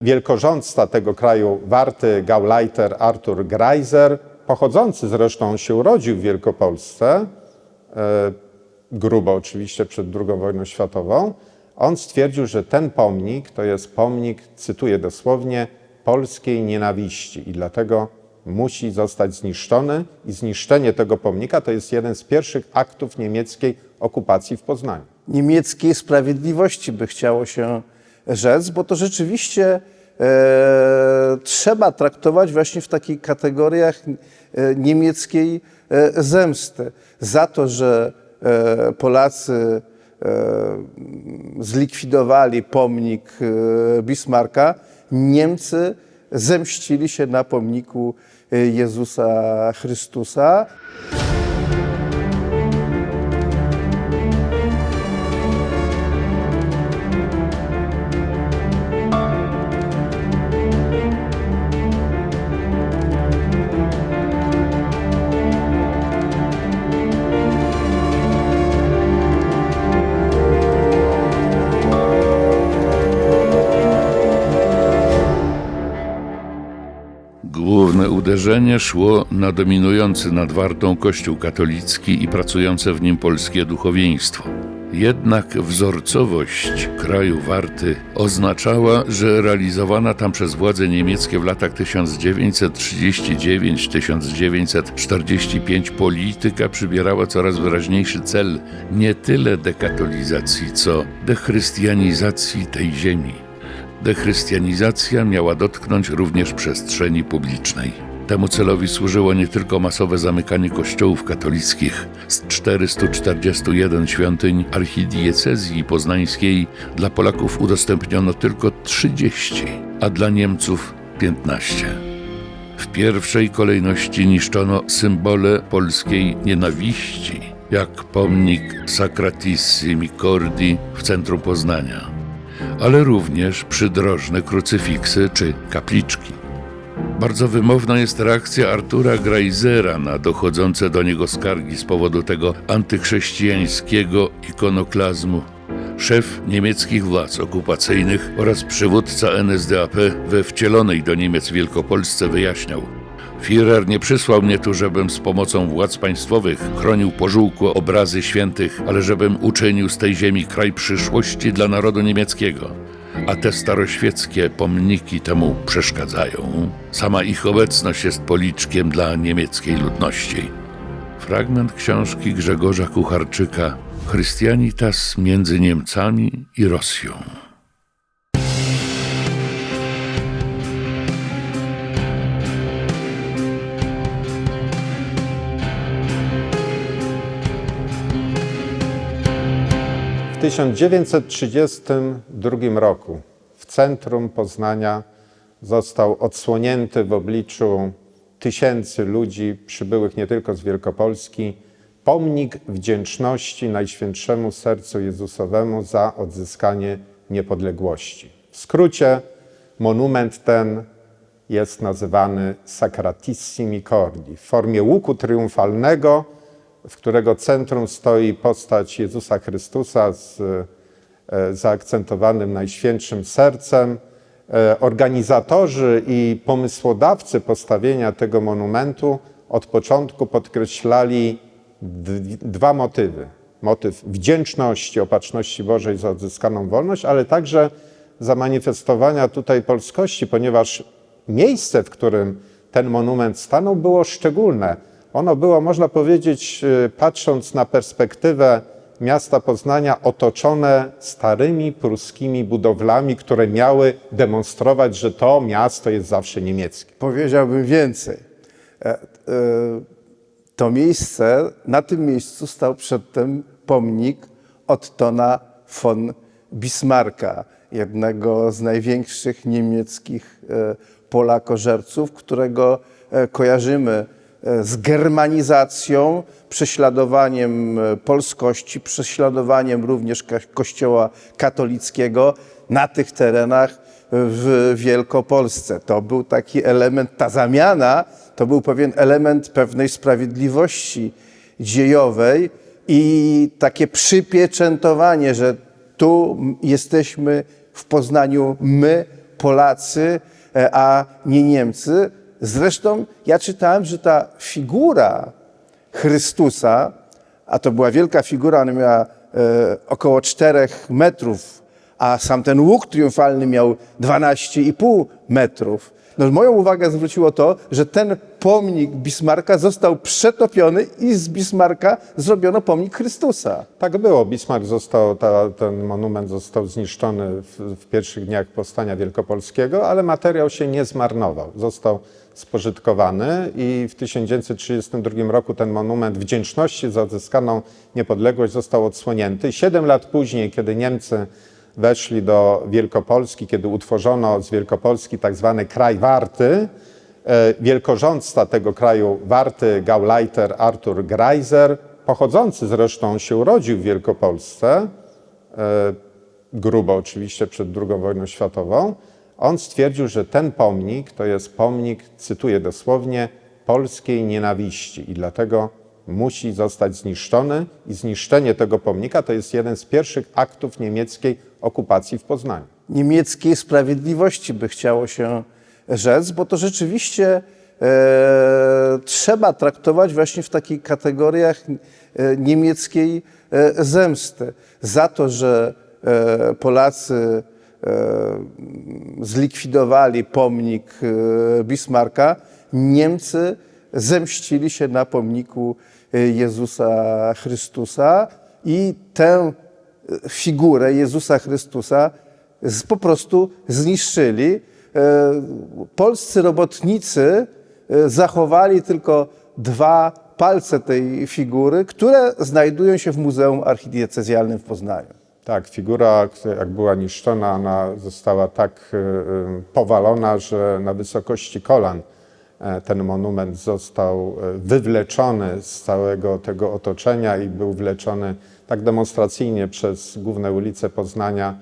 wielkorządca tego kraju Warty, Gauleiter Artur Greiser, pochodzący zresztą, się urodził w Wielkopolsce, e, grubo oczywiście przed II wojną światową, on stwierdził, że ten pomnik to jest pomnik, cytuję dosłownie, polskiej nienawiści i dlatego musi zostać zniszczony i zniszczenie tego pomnika to jest jeden z pierwszych aktów niemieckiej okupacji w Poznaniu. niemieckiej sprawiedliwości, by chciało się rzec, bo to rzeczywiście e, trzeba traktować właśnie w takich kategoriach e, niemieckiej e, zemsty. Za to, że e, Polacy zlikwidowali pomnik Bismarcka, Niemcy zemścili się na pomniku Jezusa Chrystusa. Uderzenie szło na dominujący nad Wartą Kościół katolicki i pracujące w nim polskie duchowieństwo. Jednak wzorcowość kraju Warty oznaczała, że realizowana tam przez władze niemieckie w latach 1939-1945 polityka przybierała coraz wyraźniejszy cel nie tyle dekatolizacji, co dechrystianizacji tej ziemi. Dechrystianizacja miała dotknąć również przestrzeni publicznej. Temu celowi służyło nie tylko masowe zamykanie kościołów katolickich. Z 441 świątyń archidiecezji poznańskiej dla Polaków udostępniono tylko 30, a dla Niemców 15. W pierwszej kolejności niszczono symbole polskiej nienawiści, jak pomnik Sacratissimi Cordi w centrum Poznania ale również przydrożne krucyfiksy czy kapliczki. Bardzo wymowna jest reakcja Artura Greisera na dochodzące do niego skargi z powodu tego antychrześcijańskiego ikonoklazmu. Szef niemieckich władz okupacyjnych oraz przywódca NSDAP we wcielonej do Niemiec Wielkopolsce wyjaśniał – Führer nie przysłał mnie tu, żebym z pomocą władz państwowych chronił pożółkłe obrazy świętych, ale żebym uczynił z tej ziemi kraj przyszłości dla narodu niemieckiego. A te staroświeckie pomniki temu przeszkadzają. Sama ich obecność jest policzkiem dla niemieckiej ludności. Fragment książki Grzegorza Kucharczyka Chrystianitas między Niemcami i Rosją. 1932 roku w centrum Poznania został odsłonięty w obliczu tysięcy ludzi przybyłych nie tylko z Wielkopolski pomnik wdzięczności Najświętszemu Sercu Jezusowemu za odzyskanie niepodległości. W skrócie monument ten jest nazywany Sacratissimi Cordi w formie łuku triumfalnego, w którego centrum stoi postać Jezusa Chrystusa z e, zaakcentowanym Najświętszym Sercem. E, Organizatorzy i pomysłodawcy postawienia tego monumentu od początku podkreślali dwa motywy. Motyw wdzięczności, opatrzności Bożej za odzyskaną wolność, ale także zamanifestowania tutaj polskości, ponieważ miejsce, w którym ten monument stanął, było szczególne. Ono było, można powiedzieć, y, patrząc na perspektywę miasta Poznania, otoczone starymi pruskimi budowlami, które miały demonstrować, że to miasto jest zawsze niemieckie. Powiedziałbym więcej. E, e, To miejsce, na tym miejscu stał przedtem pomnik Ottona von Bismarcka, jednego z największych niemieckich e, polakożerców, którego e, kojarzymy e, z germanizacją, prześladowaniem e, polskości, prześladowaniem również kościoła katolickiego na tych terenach w Wielkopolsce. To był taki element, ta zamiana to był pewien element pewnej sprawiedliwości dziejowej i takie przypieczętowanie, że tu jesteśmy w Poznaniu my, Polacy, e, a nie Niemcy. Zresztą ja czytałem, że ta figura Chrystusa, a to była wielka figura, ona miała e, około 4 metrów, a sam ten łuk triumfalny miał 12,5 metrów. No, moją uwagę zwróciło to, że ten pomnik Bismarcka został przetopiony i z Bismarcka zrobiono pomnik Chrystusa. Tak było. Bismarck został, ta, ten monument został zniszczony w, w pierwszych dniach powstania wielkopolskiego, ale materiał się nie zmarnował. Został spożytkowany i w 1932 roku ten monument wdzięczności za odzyskaną niepodległość został odsłonięty. Siedem lat później, kiedy Niemcy weszli do Wielkopolski, kiedy utworzono z Wielkopolski tak zwany kraj warty, e, wielkorządca tego kraju warty, Gauleiter Arthur Greiser, pochodzący zresztą się urodził w Wielkopolsce, e, grubo oczywiście przed II wojną światową, on stwierdził, że ten pomnik to jest pomnik, cytuję dosłownie, polskiej nienawiści i dlatego musi zostać zniszczony i zniszczenie tego pomnika to jest jeden z pierwszych aktów niemieckiej okupacji w Poznaniu. niemieckiej sprawiedliwości, by chciało się rzec, bo to rzeczywiście e, trzeba traktować właśnie w takich kategoriach e, niemieckiej e, zemsty. Za to, że e, Polacy zlikwidowali pomnik e, Bismarcka, Niemcy zemścili się na pomniku e, Jezusa Chrystusa i tę figurę Jezusa Chrystusa po prostu zniszczyli. E, Polscy robotnicy e, zachowali tylko dwa palce tej figury, które znajdują się w Muzeum Archidiecezjalnym w Poznaniu. Tak, figura, jak była niszczona, ona została tak e, e, powalona, że na wysokości kolan e, ten monument został e, wywleczony z całego tego otoczenia i był wleczony tak demonstracyjnie przez główne ulice Poznania,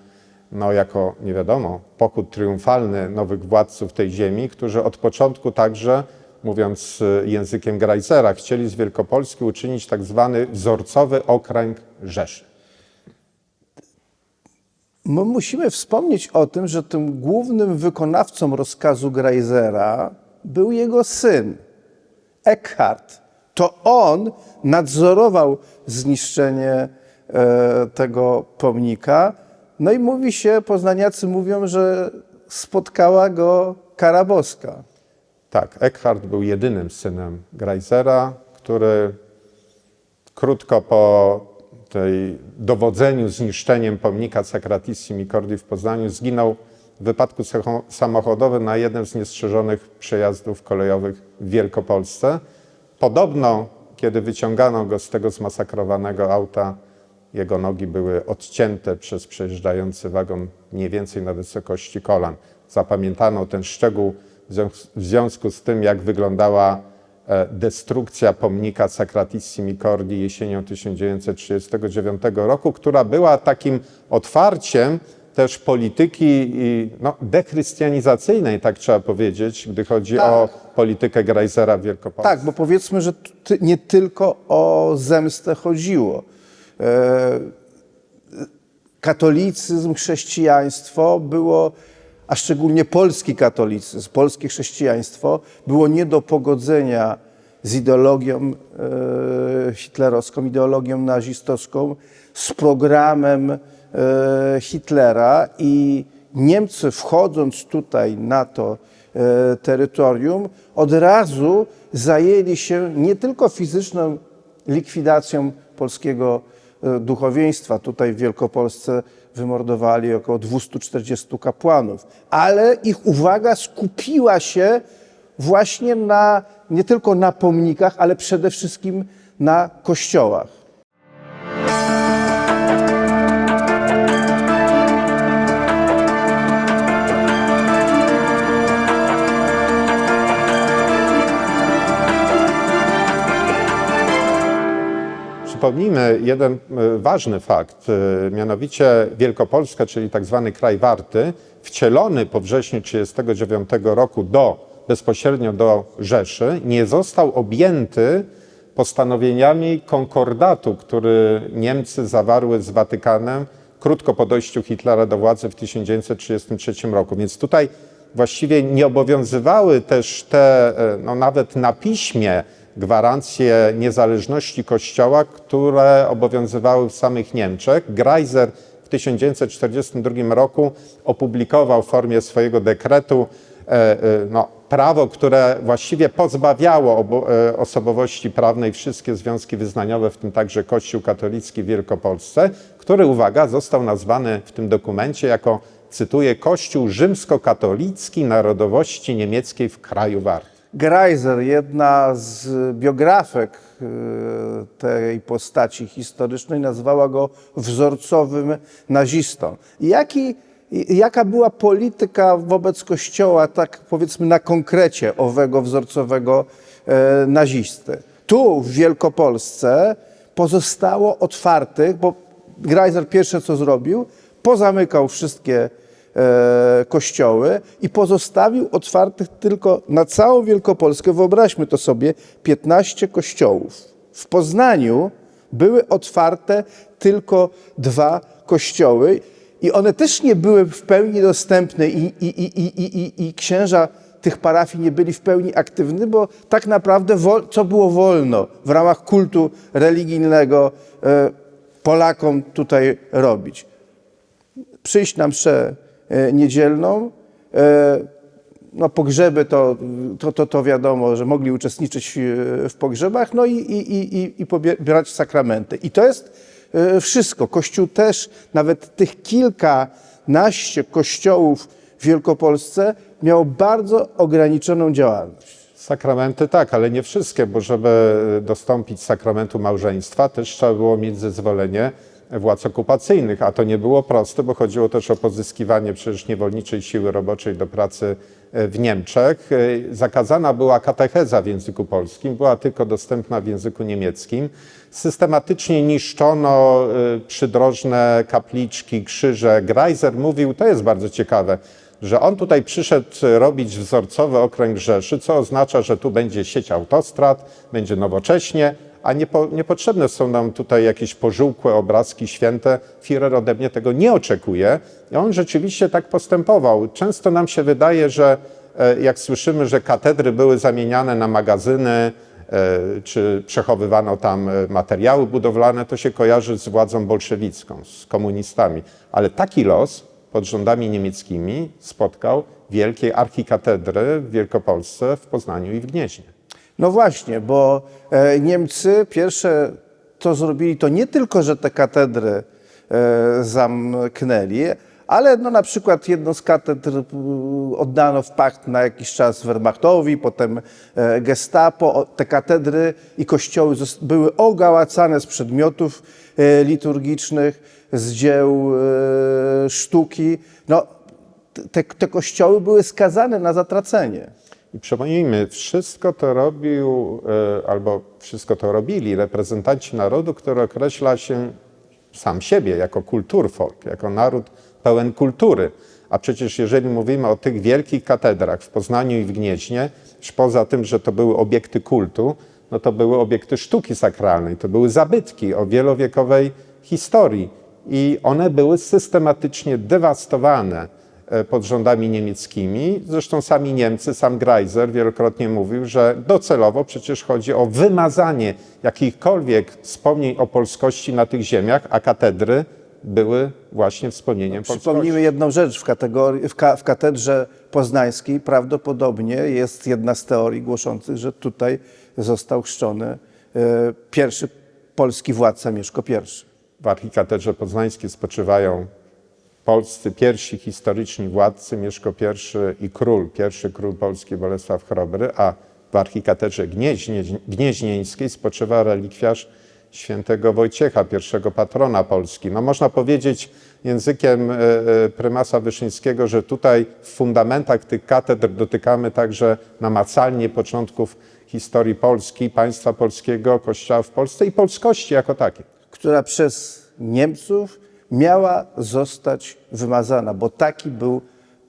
no jako, nie wiadomo, pochód triumfalny nowych władców tej ziemi, którzy od początku także, mówiąc e, językiem Greisera, chcieli z Wielkopolski uczynić tak zwany wzorcowy okręg Rzeszy. My musimy wspomnieć o tym, że tym głównym wykonawcą rozkazu Greisera był jego syn, Eckhart. To on nadzorował zniszczenie e, tego pomnika. No i mówi się, poznaniacy mówią, że spotkała go kara boska. Tak, Eckhart był jedynym synem Greisera, który krótko po tej dowodzeniu zniszczeniem pomnika Sacratissimi Cordi w Poznaniu zginął w wypadku samochodowym na jednym z niestrzeżonych przejazdów kolejowych w Wielkopolsce. Podobno, kiedy wyciągano go z tego zmasakrowanego auta, jego nogi były odcięte przez przejeżdżający wagon mniej więcej na wysokości kolan. Zapamiętano ten szczegół w związ- w związku z tym, jak wyglądała destrukcja pomnika Sacratissimi Cordi jesienią 1939 roku, która była takim otwarciem też polityki no, dechrystianizacyjnej, tak trzeba powiedzieć, gdy chodzi o politykę Greisera w Wielkopolsce. Tak, bo powiedzmy, że ty, nie tylko o zemstę chodziło. E, katolicyzm, chrześcijaństwo było, a szczególnie polski katolicyzm, polskie chrześcijaństwo było nie do pogodzenia z ideologią e, hitlerowską, ideologią nazistowską, z programem e, Hitlera. I Niemcy wchodząc tutaj na to e, terytorium, od razu zajęli się nie tylko fizyczną likwidacją polskiego duchowieństwa. Tutaj w Wielkopolsce wymordowali około 240 kapłanów, ale ich uwaga skupiła się właśnie na, nie tylko na pomnikach, ale przede wszystkim na kościołach. Przypomnijmy jeden e, ważny fakt, e, mianowicie Wielkopolska, czyli tak zwany kraj warty, wcielony po wrześniu 1939 roku do, bezpośrednio do Rzeszy, nie został objęty postanowieniami konkordatu, który Niemcy zawarły z Watykanem krótko po dojściu Hitlera do władzy w 1933 roku. Więc tutaj właściwie nie obowiązywały też te, e, no nawet na piśmie, gwarancje niezależności Kościoła, które obowiązywały w samych Niemczech. Greiser w 1942 roku opublikował w formie swojego dekretu e, e, no, prawo, które właściwie pozbawiało e, osobowości prawnej wszystkie związki wyznaniowe, w tym także Kościół katolicki w Wielkopolsce, który, uwaga, został nazwany w tym dokumencie jako, cytuję, Kościół rzymskokatolicki narodowości niemieckiej w kraju Wart. Greiser, jedna z biografek e, tej postaci historycznej, nazwała go wzorcowym nazistą. Jaki, jaka była polityka wobec Kościoła, tak powiedzmy na konkrecie, owego wzorcowego e, nazisty? Tu, w Wielkopolsce, pozostało otwartych, bo Greiser pierwsze co zrobił, pozamykał wszystkie kościoły i pozostawił otwartych tylko na całą Wielkopolskę, wyobraźmy to sobie, 15 kościołów. W Poznaniu były otwarte tylko dwa kościoły i one też nie były w pełni dostępne i, i, i, i, i, i, księża tych parafii nie byli w pełni aktywni, bo tak naprawdę co było wolno w ramach kultu religijnego e, Polakom tutaj robić przyjść na mszę e, niedzielną. E, No pogrzeby to, to, to, to wiadomo, że mogli uczestniczyć e, w pogrzebach, no i, i, i, i- pobierać sakramenty. I to jest e, wszystko. Kościół też, nawet tych kilkanaście kościołów w Wielkopolsce miał bardzo ograniczoną działalność. Sakramenty tak, ale nie wszystkie, bo żeby dostąpić sakramentu małżeństwa, też trzeba było mieć zezwolenie władz okupacyjnych, a to nie było proste, bo chodziło też o pozyskiwanie przecież niewolniczej siły roboczej do pracy e, w Niemczech. E, Zakazana była katecheza w języku polskim, była tylko dostępna w języku niemieckim. Systematycznie niszczono e, przydrożne kapliczki, krzyże. Greiser mówił, to jest bardzo ciekawe, że on tutaj przyszedł robić wzorcowy okręg Rzeszy, co oznacza, że tu będzie sieć autostrad, będzie nowocześnie, a niepo, niepotrzebne są nam tutaj jakieś pożółkłe obrazki święte. Führer ode mnie tego nie oczekuje. I on rzeczywiście tak postępował. Często nam się wydaje, że e, jak słyszymy, że katedry były zamieniane na magazyny, e, czy przechowywano tam e, materiały budowlane, to się kojarzy z władzą bolszewicką, z komunistami. Ale taki los pod rządami niemieckimi spotkał wielkiej archikatedry w Wielkopolsce, w Poznaniu i w Gnieźnie. No właśnie, bo e, Niemcy pierwsze to zrobili, to nie tylko, że te katedry e, zamknęli, ale no na przykład jedną z katedr y, oddano w pacht na jakiś czas Wehrmachtowi, potem e, Gestapo. Te katedry i kościoły były ogałacane z przedmiotów e, liturgicznych, z dzieł e, sztuki. No, te, te kościoły były skazane na zatracenie. Przypomnijmy, wszystko to robił, e, albo wszystko to robili reprezentanci narodu, który określa się sam siebie jako kulturfolk, jako naród pełen kultury. A przecież jeżeli mówimy o tych wielkich katedrach w Poznaniu i w Gnieźnie, już poza tym, że to były obiekty kultu, no to były obiekty sztuki sakralnej, to były zabytki o wielowiekowej historii i one były systematycznie dewastowane pod rządami niemieckimi. Zresztą sami Niemcy, sam Greiser wielokrotnie mówił, że docelowo przecież chodzi o wymazanie jakichkolwiek wspomnień o polskości na tych ziemiach, a katedry były właśnie wspomnieniem polskości. Przypomnijmy jedną rzecz, w, kategorii, w, ka, w katedrze poznańskiej prawdopodobnie jest jedna z teorii głoszących, że tutaj został chrzczony e, pierwszy polski władca Mieszko I. W archikatedrze poznańskiej spoczywają polscy pierwsi historyczni władcy, Mieszko I i król, pierwszy król polski Bolesław Chrobry, a w archikatedrze Gnieźnie, Gnieźnieńskiej spoczywa relikwiarz świętego Wojciecha, pierwszego patrona Polski. No można powiedzieć językiem e, e, prymasa Wyszyńskiego, że tutaj w fundamentach tych katedr dotykamy także namacalnie początków historii Polski, państwa polskiego, kościoła w Polsce i polskości jako takiej. która przez Niemców miała zostać wymazana, bo taki był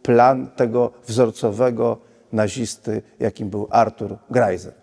plan tego wzorcowego nazisty, jakim był Artur Greiser.